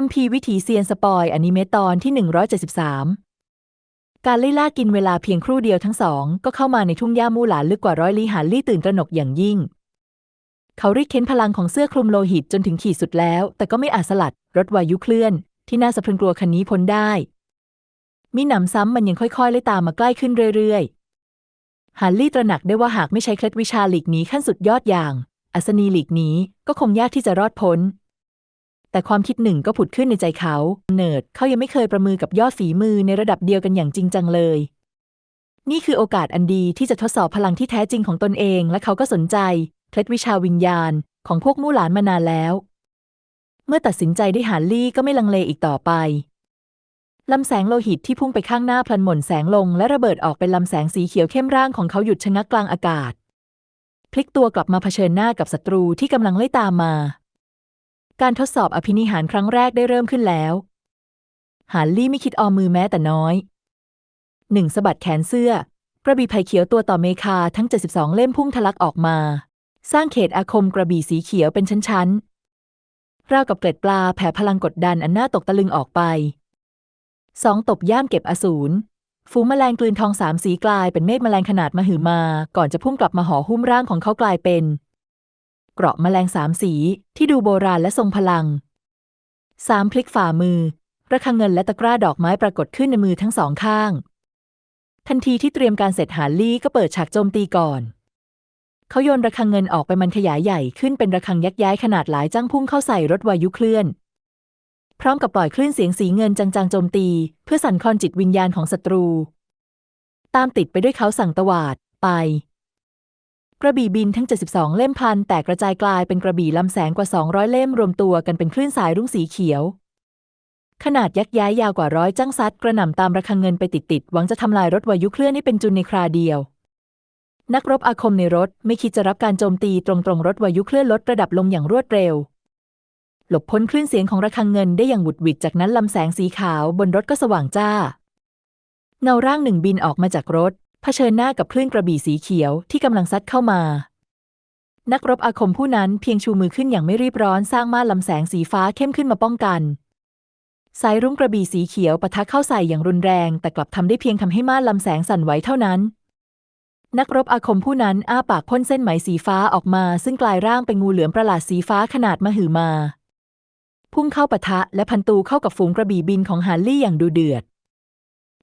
คัมภีร์วิถีเซียนสปอยอนิเมะตอนที่ 173 การไล่ล่ากินเวลาเพียงครู่เดียวทั้งสอง ก็เข้ามาในทุ่งหญ้ามู่หลานลึกกว่าร้อยลี้หานลี่ตื่นตระหนกอย่างยิ่ง เขารีดเค้นพลังของเสื้อคลุมโลหิตจนถึงขีดสุดแล้ว แต่ก็ไม่อาจสลัด รถวายุเคลื่อน ที่น่าสะพรึงกลัวคันนี้พ้นได้มิหนำซ้ำมันยังค่อยๆไล่ตามมาใกล้ขึ้นเรื่อยๆฮาร์ลี่ตระหนักได้ว่าหากไม่ใช้เคล็ดวิชาหลีกหนีขั้นสุดยอดอย่าง อัศนีหลีกหนีก็คงยากที่จะรอดพ้น แต่ความคิดหนึ่งก็ผุดขึ้นในใจเขา เนิร์ดเขายังไม่เคยประมือกับยอดฝีมือในระดับเดียวกันอย่างจริงจังเลย นี่คือโอกาสอันดีที่จะทดสอบพลังที่แท้จริงของตนเอง และเขาก็สนใจเคล็ดวิชาวิญญาณ ของพวกมู่หลานมานานแล้ว เมื่อตัดสินใจได้หาลี่ก็ไม่ลังเลอีกต่อไปลำแสงโลหิตที่พุ่งไปข้างหน้าพลันหม่นแสงลงและระเบิดออกเป็นลำแสงสีเขียวเข้มร่างของเขาหยุดชะงักกลางอากาศ พลิกตัวกลับมาเผชิญหน้ากับศัตรูที่กำลังไล่ตามมา การทดสอบอภินิหารครั้งแรกได้เริ่มขึ้นแล้ว หานลี่ไม่คิดออมมือแม้แต่น้อยหนึ่งสะบัดแขนเสื้อกระบี่ไผ่เขียวตัวต่อเมคาทั้ง 72 เล่มพุ่งทะลักออกมา สร้างเขตอาคมกระบี่สีเขียวเป็นชั้นๆราวกับเกล็ดปลาแผ่พลังกดดันอันน่าตกตะลึงออกไปสองตบย่ามเก็บอสูรฝูงแมลงกลืนทองสามสีกลายเป็นเมฆแมลงขนาดมหึมา ก่อนจะพุ่งกลับมาห่อหุ้มร่างของเขากลายเป็น เกราะแมลงสามสีที่ดูโบราณและทรงพลังสามพลิกฝ่ามือ ระฆังเงินและตะกร้าดอกไม้ปรากฏขึ้นในมือทั้งสองข้าง ทันทีที่เตรียมการเสร็จหาลี่ก็เปิดฉากโจมตีก่อน เขาโยนระฆังเงินออกไปมันขยายใหญ่ขึ้นเป็นระฆังยักษ์ย้ายขนาดหลายจ้างพุ่งเข้าใส่รถวายุเคลื่อน พร้อมกับปล่อยคลื่นเสียงสีเงินจางๆโจมตี เพื่อสั่นคลอนจิตวิญญาณของศัตรู ตามติดไปด้วยเขาสั่งตวาดไป กระบี่บินทั้ง 72 เล่มพันแตกกระจายกลายเป็นกระบี่ลำแสงกว่า 200 เล่มรวมตัวกันเป็นคลื่นสายรุ้งสีเขียว ขนาดยักษ์ย้ายยาวกว่าร้อยจ้างซัดกระหน่ำตามระฆังเงินไปติดๆหวังจะทำลายรถวายุเคลื่อนให้เป็นจุนในคราเดียว นักรบอาคมในรถไม่คิดจะรับการโจมตีตรงๆรถวายุเคลื่อนลดระดับลงอย่างรวดเร็ว หลบพ้นคลื่นเสียงของระฆังเงินได้อย่างหวุดหวิดจากนั้นลำแสงสีขาวบนรถก็สว่างจ้า เงาร่างหนึ่งบินออกมาจากรถ ชิญหน้ากับคลื่นกระบี่สีเขียวที่กำลังซัดเข้ามา นักรบอาคมผู้นั้นเพียงชูมือขึ้นอย่างไม่รีบร้อนสร้างม่านลำแสงสีฟ้าเข้มขึ้นมาป้องกันสายรุ้งกระบี่สีเขียวปะทะเข้าใส่อย่างรุนแรง แต่กลับทำได้เพียงทำให้ม่านลำแสงสั่นไหวเท่านั้น นักรบอาคมผู้นั้นอ้าปากพ่นเส้นไหมสีฟ้าออกมา ซึ่งกลายร่างเป็นงูเหลือมประหลาดสีฟ้าขนาดมหึมา พุ่งเข้าปะทะและพันตูเข้ากับฝูงกระบี่บินของฮาร์ลี่อย่างดูเดือด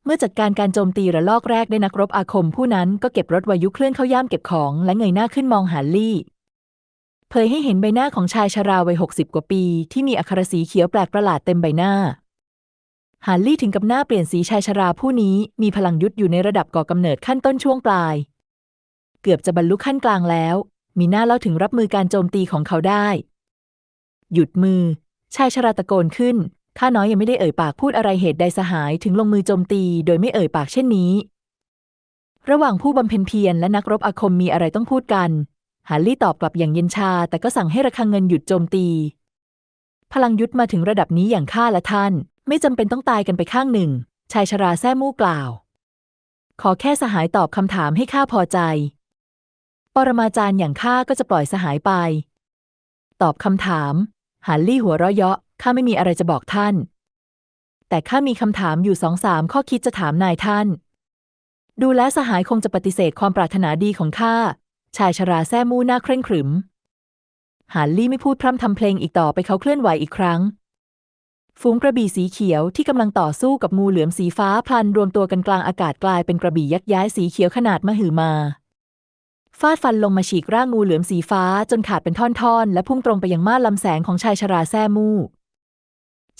เมื่อจัดการการโจมตีระลอกแรกได้นักรบอาคมผู้นั้นก็เก็บรถวายุเคลื่อนเข้าย่ามเก็บของ และเงยหน้าขึ้นมองฮาร์ลี่ เผยให้เห็นใบหน้าของชายชราวัยหกสิบกว่าปี ที่มีอัครสีเขียวแปลกประหลาดเต็มใบหน้าฮาร์ลี่ถึงกับหน้าเปลี่ยนสีชายชราผู้นี้มีพลังยุทธอยู่ในระดับก่อกำเนิดขั้นต้นช่วงปลาย เกือบจะบรรลุขั้นกลางแล้ว มีหน้าเล่าถึงรับมือการโจมตีของเขาได้ หยุดมือ ชายชราตะโกนขึ้น ข้าน้อยยังไม่ได้เอ่ยปากพูดอะไรเหตุใดสหายถึงลงมือโจมตี โดยไม่เอ่ยปากเช่นนี้ ระหว่างผู้บำเพ็ญเพียรและนักรบอาคมมีอะไรต้องพูดกันฮารลี่ตอบกลับอย่างเย็นชา แต่ก็สั่งให้ระฆังเงินหยุดโจมตี พลังยุทธมาถึงระดับนี้อย่างข้าและท่าน ไม่จำเป็นต้องตายกันไปข้างหนึ่ง ชายชราแซ่มู่กล่าว ขอแค่สหายตอบคำถามให้ข้าพอใจ ปรมาจารย์อย่างข้าก็จะปล่อยสหายไป ตอบคำถามฮารลี่หัวเราะเยาะ ข้าไม่มีอะไรจะบอกท่าน แต่ข้ามีคำถามอยู่สองสามข้อคิดจะถามนายท่าน ดูแลสหายคงจะปฏิเสธความปรารถนาดีของข้า ชายชราแซ่มู่หน้าเคร่งขรึมฮาร์ลี่ไม่พูดพร่ำทำเพลงอีกต่อไปเขาเคลื่อนไหวอีกครั้ง ฝูงกระบี่สีเขียวที่กำลังต่อสู้กับงูเหลือมสีฟ้าพลันรวมตัวกันกลางอากาศกลายเป็นกระบี่ยักษ์ย้ายสีเขียวขนาดมหึมาฟาดฟันลงมาฉีกร่างงูเหลือมสีฟ้าจนขาดเป็นท่อนๆ และพุ่งตรงไปยังม่านลำแสงของชายชราแซ่มู่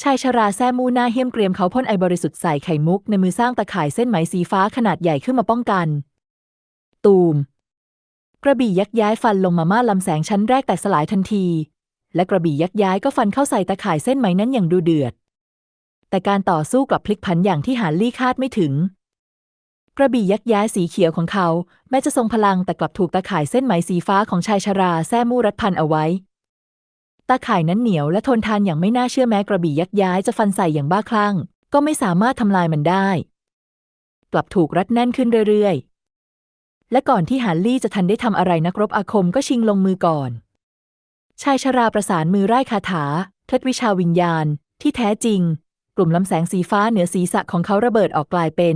ชายชราแซมูหน้าเหี้ยมเกรียมเขาพ่นไอบริสุทธิ์ใส่ไข่มุกในมือสร้างตะข่ายเส้นไหมสีฟ้าขนาดใหญ่ขึ้นมาป้องกัน ตูม กระบี่ยักย้ายฟันลงมาม่าลำแสงชั้นแรกแตกสลายทันที และกระบี่ยักย้ายก็ฟันเข้าใส่ตะข่ายเส้นไหมนั้นอย่างดูเดือด แต่การต่อสู้กลับพลิกผันอย่างที่หาลี่คาดไม่ถึง กระบี่ยักย้ายสีเขียวของเขา แม้จะทรงพลังแต่กลับถูกตะข่ายเส้นไหมสีฟ้าของชายชราแซมูรัดพันเอาไว้ ตาข่ายนั้นเหนียวและทนทานอย่างไม่น่าเชื่อแม้กระบี่ยักย้ายจะฟันใส่อย่างบ้าคลั่ง ก็ไม่สามารถทำลายมันได้ กลับถูกรัดแน่นขึ้นเรื่อยๆ และก่อนที่ฮาร์ลี่จะทันได้ทำอะไรนักรบอาคมก็ชิงลงมือก่อน ชายชราประสานมือไร้คาถาเคล็ดวิชาวิญญาณ ที่แท้จริง กลุ่มลำแสงสีฟ้าเหนือศีรษะของเขาระเบิดออกกลายเป็น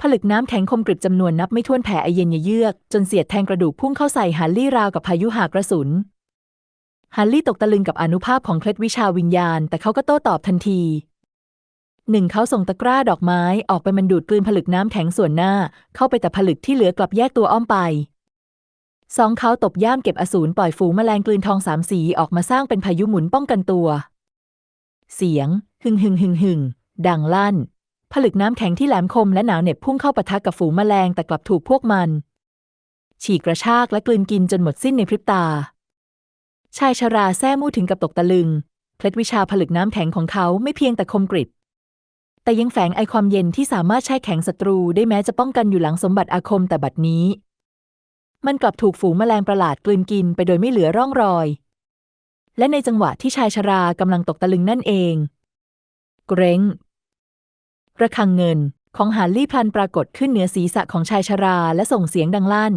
ผลึกน้ำแข็งคมกริบจำนวนนับไม่ถ้วนแผ่ไอเย็นเยือก จนเสียดแทงกระดูกพุ่งเข้าใส่ฮันลี่ราวกับพายุหากระสุน ฮันลี่ตกตะลึงกับอนุภาพของเคล็ดวิชาวิญญาณ แต่เขาก็โต้ตอบทันทีหนึ่งเขาส่งตะกร้าดอกไม้ออกไปมันดูดกลืนผลึกน้ำแข็งส่วนหน้า เข้าไปแต่ผลึกที่เหลือกลับแยกตัวอ้อมไปสองเขาตบย่ามเก็บอสูรปล่อยฝูงแมลงกลืนทองสามสีออกมาสร้างเป็นพายุหมุนป้องกันตัว เสียง หึงหึงหึงหึงดังลั่น ผลึกน้ำแข็งที่แหลมคมและหนาวเหน็บพุ่งเข้าปะทะกับฝูงแมลงแต่กลับถูกพวกมัน ฉีกกระชากและกลืนกินจนหมดสิ้นในพริบตา ชายชราแซ่มู่ถึงกับตกตะลึง เคล็ดวิชาผลึกน้ำแข็งของเขาไม่เพียงแต่คมกริบ แต่ยังแฝงไอความเย็นที่สามารถแช่แข็งศัตรูได้แม้จะป้องกันอยู่หลังสมบัติอาคมแต่บัดนี้ มันกลับถูกฝูงแมลงประหลาดกลืนกินไปโดยไม่เหลือร่องรอย และในจังหวะที่ชายชรากำลังตกตะลึงนั่นเอง เกรงระฆังเงินของหาลี่พลันปรากฏขึ้นเหนือศีรษะของชายชราและส่งเสียงดังลั่น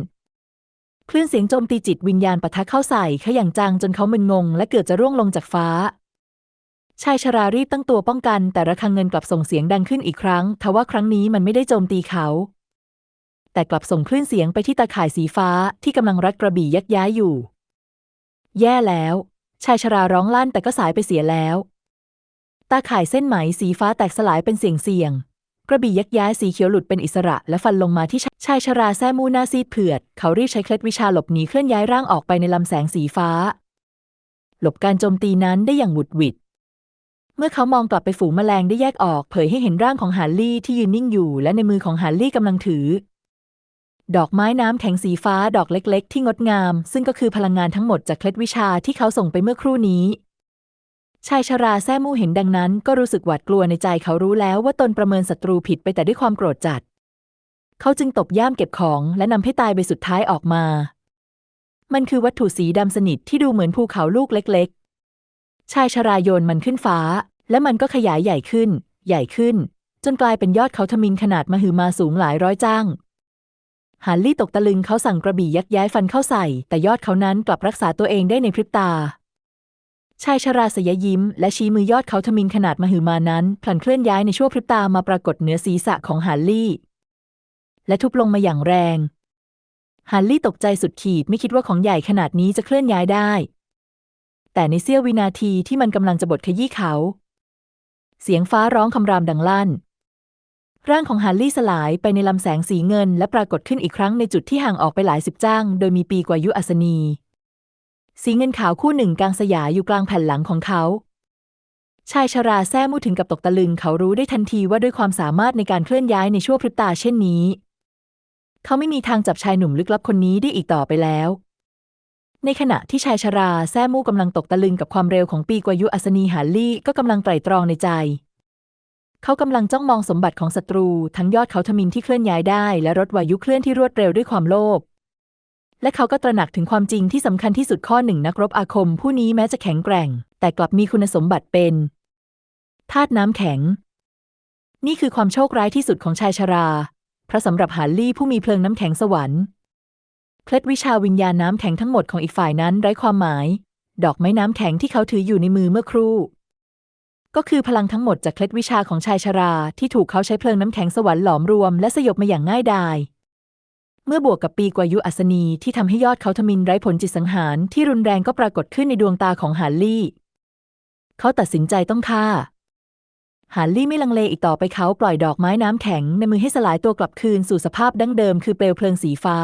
คลื่นเสียงโจมตีจิตวิญญาณปะทะเข้าใส่เขาอย่างจังจนเขามึนงง และเกือบจะร่วงลงจากฟ้า ชายชรารีบตั้งตัวป้องกัน แต่ระฆังเงินกลับส่งเสียงดังขึ้นอีกครั้ง ทว่าครั้งนี้มันไม่ได้โจมตีเขา แต่กลับส่งคลื่นเสียงไปที่ตาข่ายสีฟ้าที่กำลังรัดกระบี่ยักย้ายอยู่ แย่แล้ว ชายชราร้องลั่นแต่ก็สายไปเสียแล้ว ตาข่ายเส้นไหมสีฟ้าแตกสลายเป็นเสียงเสียง กระบี่ยักย้ายสีเขียวหลุดเป็นอิสระ และฟันลงมาที่ชายชราแซ่มูหน้าซีดเผือด เขารีบใช้เคล็ดวิชาหลบหนีเคลื่อนย้ายร่างออกไปในลำแสงสีฟ้า หลบการโจมตีนั้นได้อย่างหวุดหวิด เมื่อเขามองกลับไปฝูงแมลงได้แยกออก เผยให้เห็นร่างของฮาร์ลี่ที่ยืนนิ่งอยู่ และในมือของฮาร์ลี่กำลังถือ ดอกไม้น้ำแข็งสีฟ้าดอกเล็ก ๆ ที่งดงาม ซึ่งก็คือพลังงานทั้งหมดจากเคล็ดวิชาที่เขาส่งไปเมื่อครู่นี้ ชายชราแซ่มู่เห็นดังนั้น ก็รู้สึกหวาดกลัวในใจเขารู้แล้วว่าตนประเมินศัตรูผิดไปแต่ด้วยความโกรธจัด เขาจึงตบย่ามเก็บของและนำให้ตายใบสุดท้ายออกมา มันคือวัตถุสีดำสนิทที่ดูเหมือนภูเขาลูกเล็ก ๆ ชายชราโยนมันขึ้นฟ้า และมันก็ขยายใหญ่ขึ้น ใหญ่ขึ้น จนกลายเป็นยอดเขาทมินขนาดมหึมาสูงหลายร้อยจ้างฮาร์ลี่ตกตะลึงเขาสั่งกระบี่ยักย้ายฟันเข้าใส่ แต่ยอดเขานั้นกลับรักษาตัวเองได้ในพริบตา ชายชราสยยิ้ม และชี้มือยอดเขาทมินขนาดมหึมานั้นพลันเคลื่อนย้ายในชั่วพริบตามาปรากฏเหนือศีรษะของฮาร์ลี่ และทุบลงมาอย่างแรง ฮาร์ลี่ตกใจสุดขีดไม่คิดว่าของใหญ่ขนาดนี้จะเคลื่อนย้ายได้ แต่ในเสี้ยววินาทีที่มันกำลังจะบดขยี้เขา เสียงฟ้าร้องคำรามดังลั่น ร่างของฮาร์ลี่สลายไปในลำแสงสีเงิน และปรากฏขึ้นอีกครั้งในจุดที่ห่างออกไปหลายสิบจ้าง โดยมีปีกว่ายุอัศนี สีเงินขาวคู่หนึ่งกลางสยายอยู่กลางแผ่นหลังของเขา ชายชราแซ่มูถึงกับตกตะลึง เขารู้ได้ทันทีว่าด้วยความสามารถในการเคลื่อนย้ายในชั่วพริบตาเช่นนี้ เขาไม่มีทางจับชายหนุ่มลึกลับคนนี้ได้อีกต่อไปแล้ว ในขณะที่ชายชราแซ่มู่กำลังตกตะลึงกับความเร็วของปีกวายุอัศนีฮาร์ลี่ก็กำลังไตร่ตรองในใจเขากำลังจ้องมองสมบัติของศัตรู ทั้งยอดเขาทมินที่เคลื่อนย้ายได้ และรถวายุเคลื่อนที่รวดเร็วด้วยความโลภ และเขาก็ตระหนักถึงความจริงที่สำคัญที่สุดข้อหนึ่งนักรบอาคม ผู้นี้แม้จะแข็งแกร่ง แต่กลับมีคุณสมบัติเป็นธาตุน้ำแข็ง นี่คือความโชคร้ายที่สุดของชายชราเพราะสำหรับฮาร์ลี่ผู้มีเพลิงน้ำแข็งสวรรค์เคล็ดวิชาวิญญาณน้ำแข็งทั้งหมดของอีกฝ่ายนั้นไร้ความหมาย ดอกไม้น้ำแข็งที่เขาถืออยู่ในมือเมื่อครู่ ก็คือพลังทั้งหมดจากเคล็ดวิชาของชายชรา ที่ถูกเขาใช้เพลิงน้ำแข็งสวรรค์หลอมรวมและสยบมาอย่างง่ายดาย เมื่อบวกกับปีกวายุอัศนีที่ทำให้ยอดเขาทมินไร้ผลจิตสังหารที่รุนแรงก็ปรากฏขึ้นในดวงตาของฮาร์ลี่ เขาตัดสินใจต้องฆ่าฮาร์ลี่ไม่ลังเลอีกต่อไปเขาปล่อยดอกไม้น้ำแข็งในมือให้สลายตัวกลับคืนสู่สภาพดั้งเดิมคือเปลวเพลิงสีฟ้า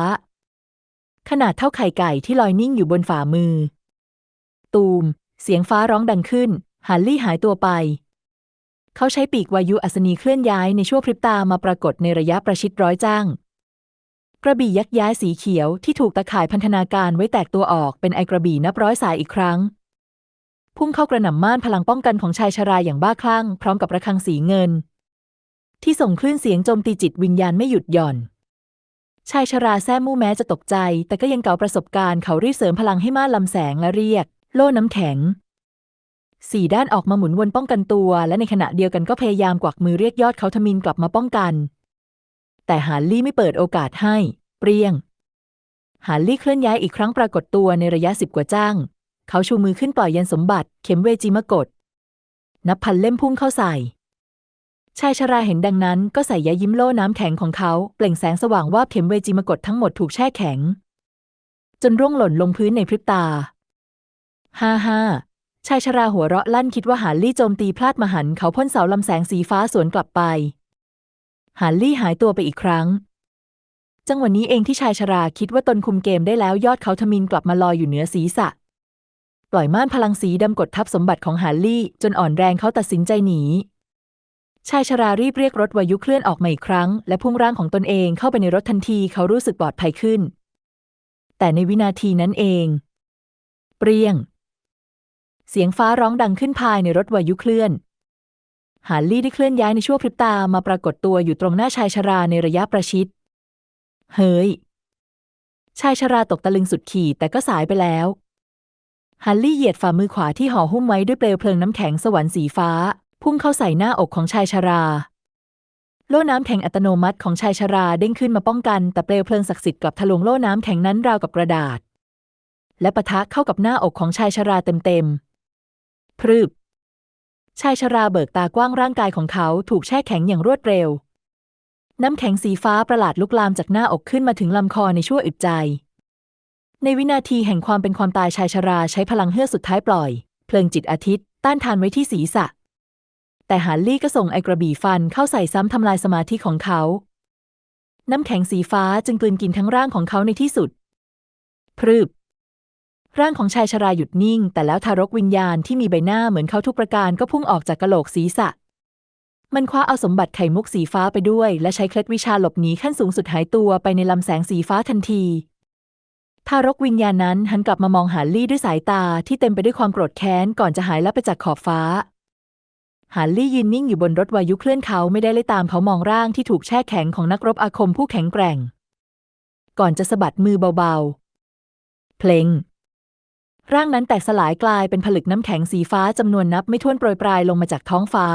ขนาดเท่าไข่ไก่ที่ลอยนิ่งอยู่บนฝ่ามือ ตูม เสียงฟ้าร้องดังขึ้นฮาร์ลี่หายตัวไป เขาใช้ปีกวายุอัศนีเคลื่อนย้ายในชั่วพริบตามาปรากฏในระยะประชิดร้อยจ้าง กระบี่ยักษ์ย้ายสีเขียวที่ถูกตะข่ายพันธนาการไว้แตกตัวออกเป็นไอกระบี่นับร้อยสายอีกครั้ง พุ่งเข้ากระหน่ำม่านพลังป้องกันของชายชราอย่างบ้าคลั่ง พร้อมกับระฆังสีเงิน ที่ส่งคลื่นเสียงโจมตีจิตวิญญาณไม่หยุดหย่อน ชายชราแซ่มู่แม้จะตกใจ แต่ก็ยังเก่าประสบการณ์เขารีบเสริมพลังให้ม่านลำแสงและเรียก โล่น้ำแข็งสี่ด้านออกมาหมุนวนป้องกันตัว และในขณะเดียวกันก็พยายามกวักมือเรียกยอดเขาทมินกลับมาป้องกัน แต่ฮาร์ลี่ไม่เปิดโอกาสให้ เปรียง ฮาร์ลี่เคลื่อนย้ายอีกครั้งปรากฏตัวในระยะสิบกว่าจ้าง เขาชูมือขึ้นปล่อยยันสมบัติเข็มเวจิมกฎนับพันเล่มพุ่งเข้าใส่ ชายชราเห็นดังนั้นก็ใส่ยายิ้มโล่น้ำแข็งของเขาเปล่งแสงสว่างว่าบเข็มเวจีมกฏทั้งหมดถูกแช่แข็ง จนร่วงหล่นลงพื้นในพริบตา ฮ่าฮ่าชายชราหัวเราะลั่นคิดว่าหาลี่โจมตีพลาดมหันเขาพ่นเสาลำแสงสีฟ้าสวนกลับไป หาลี่หายตัวไปอีกครั้ง จังหวะนี้เองที่ชายชราคิดว่าตนคุมเกมได้แล้วยอดเขาทมินกลับมาลอยอยู่เหนือศีรษะ ปล่อยม่านพลังสีดำกดทับสมบัติของหาลี่ จนอ่อนแรงเขาตัดสินใจหนีชายชรารีบเรียกรถวายุเคลื่อนออกมาอีกครั้ง และพุ่งร่างของตนเองเข้าไปในรถทันทีเขารู้สึกปลอดภัยขึ้น แต่ในวินาทีนั้นเอง เปรียง เสียงฟ้าร้องดังขึ้นภายในรถวายุเคลื่อน หาลี่ได้เคลื่อนย้ายในชั่วพริบตามาปรากฏตัวอยู่ตรงหน้าชายชราในระยะประชิด เฮ้ย ชายชราตกตะลึงสุดขีดแต่ก็สายไปแล้วฮันลี่เหยียดฝ่ามือขวาที่ห่อหุ้มไว้ด้วยเปลวเพลิงน้ำแข็งสวรรค์สีฟ้า พุ่งเข้าใส่หน้าอกของชายชรา โล่น้ำแข็งอัตโนมัติของชายชราเด้งขึ้นมาป้องกัน แต่เปลวเพลิงศักดิ์สิทธิ์กลับทะลวงโล่น้ำแข็งนั้นราวกับกระดาษ และปะทะเข้ากับหน้าอกของชายชราเต็มๆพรึบ ชายชราเบิกตากว้างร่างกายของเขาถูกแช่แข็งอย่างรวดเร็ว น้ำแข็งสีฟ้าประหลาดลุกลามจากหน้าอกขึ้นมาถึงลำคอในชั่วอึดใจ ในวินาทีแห่งความเป็นความตายชายชราใช้พลังเฮือกสุดท้ายปล่อย เพลิงจิตอาทิตย์ ต้านทานไว้ที่ศีรษะ แต่ฮาร์ลี่ก็ส่งไอกระบี่ฟันเข้าใส่ซ้ำทำลายสมาธิของเขา น้ำแข็งสีฟ้าจึงกลืนกินทั้งร่างของเขาในที่สุด พรึบ ร่างของชายชราหยุดนิ่ง แต่แล้วทารกวิญญาณที่มีใบหน้าเหมือนเขาทุกประการก็พุ่งออกจากกะโหลกศีรษะ มันคว้าเอาสมบัติไข่มุกสีฟ้าไปด้วย และใช้เคล็ดวิชาหลบหนีขั้นสูงสุดหายตัวไปในลำแสงสีฟ้าทันที ทารกวิญญาณนั้นหันกลับมามองหาลี่ด้วยสายตาที่เต็มไปด้วยความโกรธแค้นก่อนจะหายลับไปจากขอบฟ้าหาลี่ยืนนิ่งอยู่บนรถวายุเคลื่อนเขาไม่ได้ไล่ตามเขามองร่างที่ถูกแช่แข็งของนักรบอาคมผู้แข็งแกร่ง ก่อนจะสะบัดมือเบาๆ เพลง ร่างนั้นแตกสลายกลายเป็นผลึกน้ำแข็งสีฟ้าจำนวนนับไม่ถ้วนโปรยปลายลงมาจากท้องฟ้า